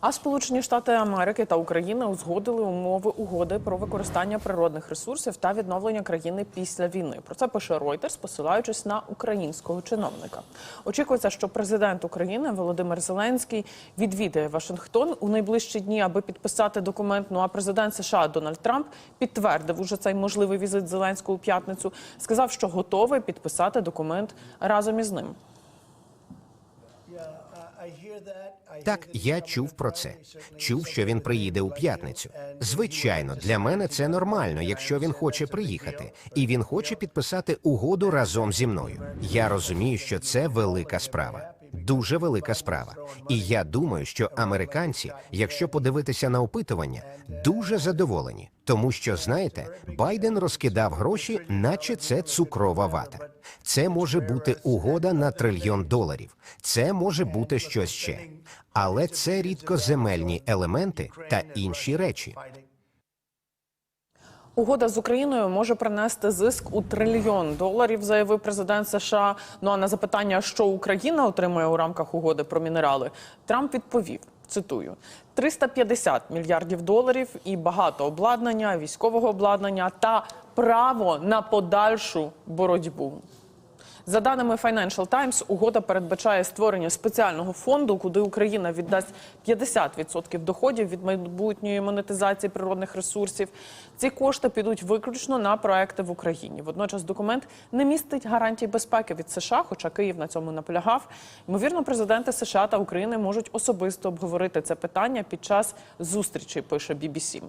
А Сполучені Штати Америки та Україна узгодили умови угоди про використання природних ресурсів та відновлення країни після війни. Про це пише Reuters, посилаючись на українського чиновника. Очікується, що президент України Володимир Зеленський відвідає Вашингтон у найближчі дні, аби підписати документ. Ну а президент США Дональд Трамп підтвердив уже цей можливий візит Зеленського у п'ятницю. Сказав, що готовий підписати документ разом із ним. Так, я чув про це. Чув, що він приїде у п'ятницю. Звичайно, для мене це нормально, якщо він хоче приїхати, і він хоче підписати угоду разом зі мною. Я розумію, що це велика справа. Дуже велика справа. І я думаю, що американці, якщо подивитися на опитування, дуже задоволені, тому що знаєте, Байден розкидав гроші, наче це цукрова вата. Це може бути угода на трильйон доларів. Це може бути щось ще. Але це рідкоземельні елементи та інші речі. Угода з Україною може принести зиск у трильйон доларів, заявив президент США. Ну а на запитання, що Україна отримує у рамках угоди про мінерали, Трамп відповів. Цитую: 350 мільярдів доларів і багато обладнання, військового обладнання та право на подальшу боротьбу. За даними Financial Times, угода передбачає створення спеціального фонду, куди Україна віддасть 50% доходів від майбутньої монетизації природних ресурсів. Ці кошти підуть виключно на проекти в Україні. Водночас документ не містить гарантій безпеки від США, хоча Київ на цьому наполягав. Ймовірно, президенти США та України можуть особисто обговорити це питання під час зустрічі. Пише BBC.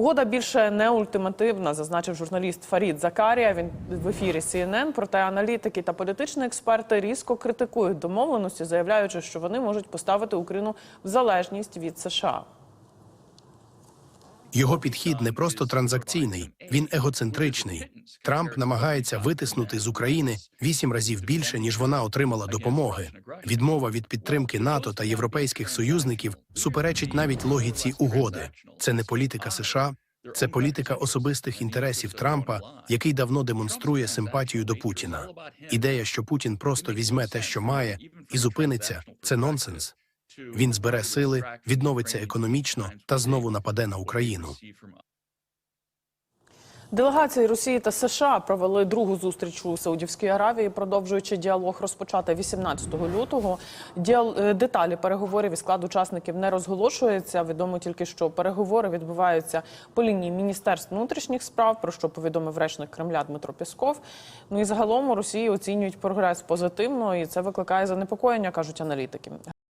Угода більше не ультимативна, зазначив журналіст Фарід Закарія. Він в ефірі CNN. Проте аналітики та політичні експерти різко критикують домовленості, заявляючи, що вони можуть поставити Україну в залежність від США. Його підхід не просто транзакційний, він егоцентричний. Трамп намагається витиснути з України вісім разів більше, ніж вона отримала допомоги. Відмова від підтримки НАТО та європейських союзників суперечить навіть логіці угоди. Це не політика США, це політика особистих інтересів Трампа, який давно демонструє симпатію до Путіна. Ідея, що Путін просто візьме те, що має, і зупиниться, це нонсенс. Він збере сили, відновиться економічно та знову нападе на Україну. Делегації Росії та США провели другу зустріч у Саудівській Аравії, продовжуючи діалог розпочати 18 лютого. Діал... е, Деталі переговорів і склад учасників не розголошується. Відомо тільки, що переговори відбуваються по лінії Міністерств внутрішніх справ, про що повідомив речник Кремля Дмитро Пісков. Ну і загалом у Росії оцінюють прогрес позитивно, і це викликає занепокоєння, кажуть аналітики.